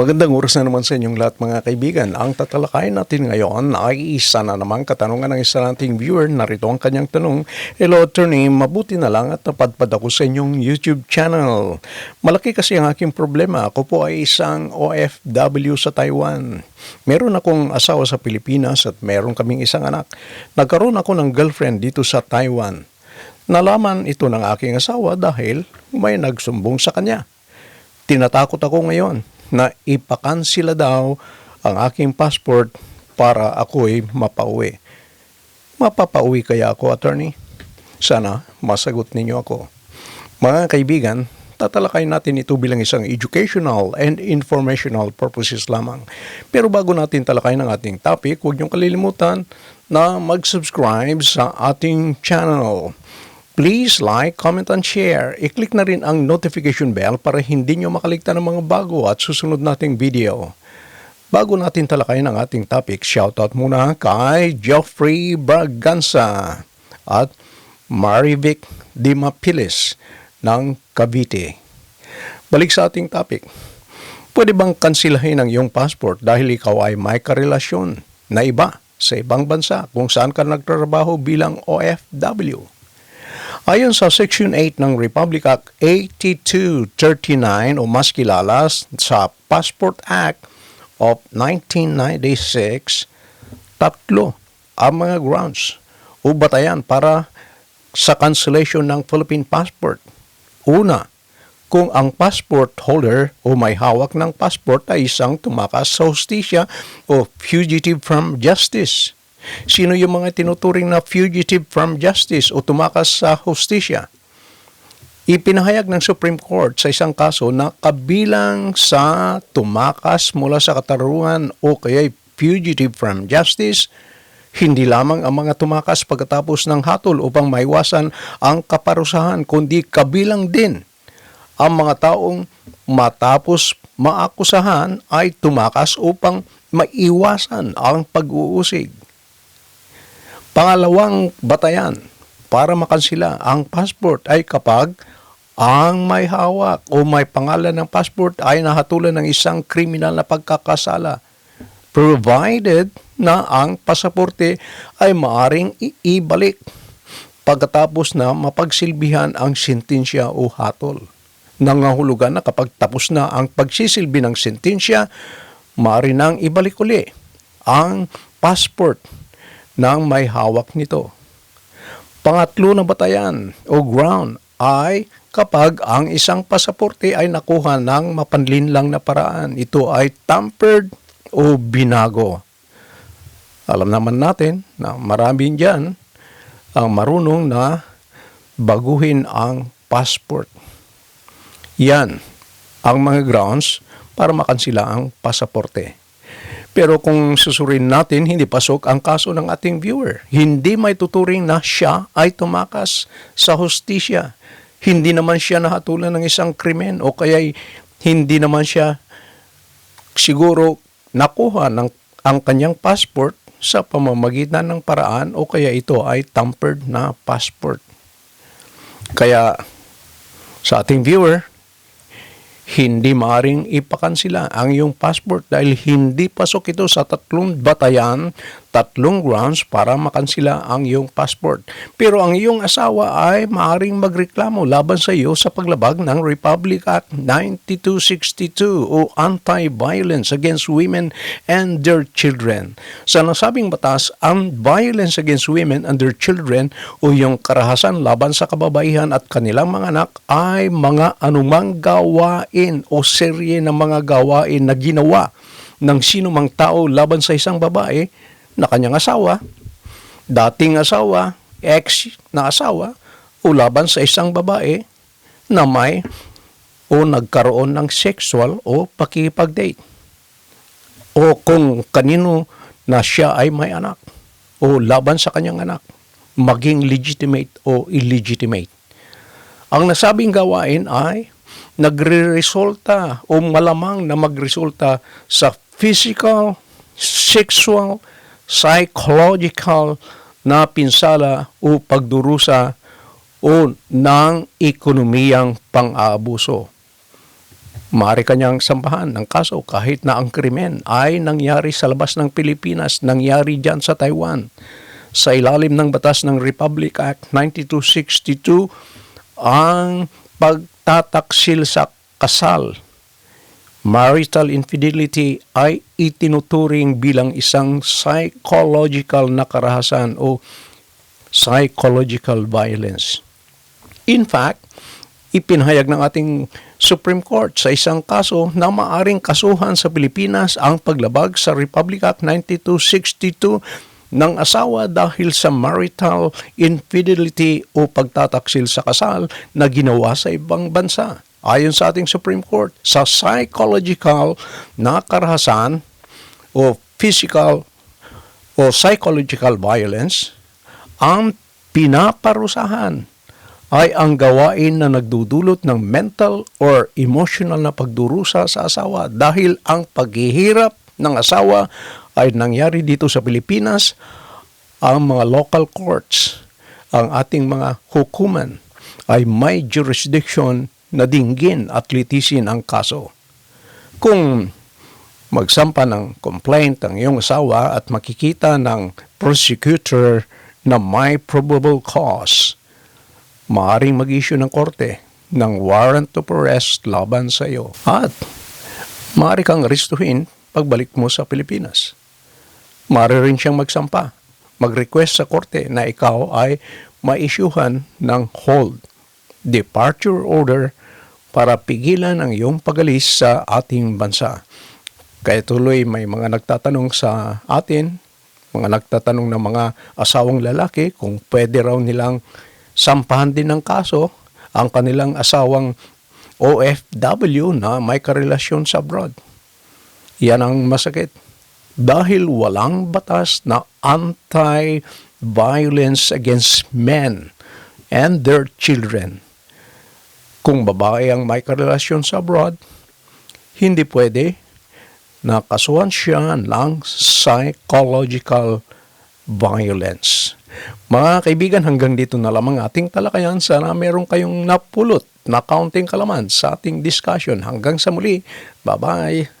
Magandang oras na naman sa inyong lahat mga kaibigan. Ang tatalakayin natin ngayon ay isa na namang katanungan ng isa nating viewer. Narito ang kanyang tanong. Hello attorney, mabuti na lang at napadpad ako sa inyong YouTube channel. Malaki kasi ang aking problema. Ako po ay isang OFW sa Taiwan. Meron akong asawa sa Pilipinas at meron kaming isang anak. Nagkaroon ako ng girlfriend dito sa Taiwan. Nalaman ito ng aking asawa dahil may nagsumbong sa kanya. Tinatakot ako ngayon na ipakansila daw ang aking passport para ako'y mapauwi. Mapapauwi kaya ako, attorney? Sana masagot ninyo ako. Mga kaibigan, tatalakay natin ito bilang isang educational and informational purposes lamang. Pero bago natin talakay ng ating topic, huwag niyong kalilimutan na mag-subscribe sa ating channel. Please like, comment, and share. I-click na rin ang notification bell para hindi nyo makaligtan ng mga bago at susunod nating video. Bago natin talakayin ang ating topic, shoutout muna kay Geoffrey Braganza at Marivic Dimapilis ng Cavite. Balik sa ating topic. Pwede bang kansilahin ang iyong passport dahil ikaw ay may karelasyon na iba sa ibang bansa kung saan ka nagtrabaho bilang OFW? Ayon sa Section 8 ng Republic Act 8239 o mas kilala sa Passport Act of 1996, tatlo ang mga grounds o batayan para sa cancellation ng Philippine passport. Una, kung ang passport holder o may hawak ng passport ay isang tumakas sa hostisya o fugitive from justice. Sino yung mga tinuturing na fugitive from justice o tumakas sa hostisya? Ipinahayag ng Supreme Court sa isang kaso na kabilang sa tumakas mula sa katarungan o kaya fugitive from justice, hindi lamang ang mga tumakas pagkatapos ng hatol upang maiwasan ang kaparusahan, kundi kabilang din ang mga taong matapos maakusahan ay tumakas upang maiwasan ang pag-uusig. Pangalawang batayan para makansila ang passport ay kapag ang may hawak o may pangalan ng passport ay nahatulan ng isang kriminal na pagkakasala provided na ang pasaporte ay maaring iibalik pagkatapos na mapagsilbihan ang sentensya o hatol. Nangahulugan na kapag tapos na ang pagsisilbi ng sentensya, maaari nang ibalik uli ang passport ng may hawak nito. Pangatlo na batayan o ground ay kapag ang isang pasaporte ay nakuha ng mapanlinlang na paraan. Ito ay tampered o binago. Alam naman natin na marami dyan ang marunong na baguhin ang passport. Yan ang mga grounds para makansila ang pasaporte. Pero kung susurin natin, hindi pasok ang kaso ng ating viewer. Hindi may tuturing na siya ay tumakas sa hostisya. Hindi naman siya nahatulan ng isang krimen o kaya hindi naman siya siguro nakuha ng ang kanyang passport sa pamamagitan ng paraan o kaya ito ay tampered na passport. Kaya sa ating viewer, hindi maaring ipakansila ang iyong passport dahil hindi pasok ito sa tatlong batayan, tatlong grounds para makansila ang iyong passport. Pero ang iyong asawa ay maaring magreklamo laban sa iyo sa paglabag ng Republic Act 9262 o Anti-Violence Against Women and Their Children. Sa nasabing batas, ang violence against women and their children o yung karahasan laban sa kababaihan at kanilang mga anak ay mga anumang gawain o serye ng mga gawain na ginawa ng sino mang tao laban sa isang babae na kanyang asawa, dating asawa, ex na asawa, o laban sa isang babae na may o nagkaroon ng sexual o pakipag-date. O kung kanino na siya ay may anak o laban sa kanyang anak, maging legitimate o illegitimate. Ang nasabing gawain ay nagre-resulta o malamang na magresulta sa physical, sexual, psychological na pinsala o pagdurusa o ng ekonomiyang pang-aabuso. Maaari kanyang sampahan ng kaso kahit na ang krimen ay nangyari sa labas ng Pilipinas, nangyari dyan sa Taiwan. Sa ilalim ng batas ng Republic Act 9262, ang pagtataksil sa kasal, marital infidelity ay itinuturing bilang isang psychological na karahasan o psychological violence. In fact, ipinahayag ng ating Supreme Court sa isang kaso na maaring kasuhan sa Pilipinas ang paglabag sa Republic Act 9262 ng asawa dahil sa marital infidelity o pagtataksil sa kasal na ginawa sa ibang bansa. Ayon sa ating Supreme Court, sa psychological na karahasan o physical o psychological violence, ang pinaparusahan ay ang gawain na nagdudulot ng mental or emotional na pagdurusa sa asawa dahil ang paghihirap ng asawa ay nangyari dito sa Pilipinas, ang mga local courts, ang ating mga hukuman ay may jurisdiction na dinggin at litisin ang kaso. Kung magsampa ng complaint ang iyong asawa at makikita ng prosecutor na may probable cause, maaaring mag-issue ng korte ng warrant of arrest laban sa iyo. At maaari kang arestuhin pagbalik mo sa Pilipinas. Maaari rin siyang magsampa, mag-request sa korte na ikaw ay ma-issuehan ng hold, departure order para pigilan ang iyong pagalis sa ating bansa. Kaya tuloy may mga nagtatanong sa atin, mga nagtatanong ng mga asawang lalaki kung pwede raw nilang sampahan din ng kaso ang kanilang asawang OFW na may karelasyon sa abroad. Yan ang masakit. Dahil walang batas na anti-violence against men and their children. Kung babae ang may karelasyon sa abroad, hindi pwede na kasuhan siya ng psychological violence. Mga kaibigan, hanggang dito na lamang ating talakayan. Sana meron kayong napulot na kaunting kalaman sa ating discussion. Hanggang sa muli. Bye-bye.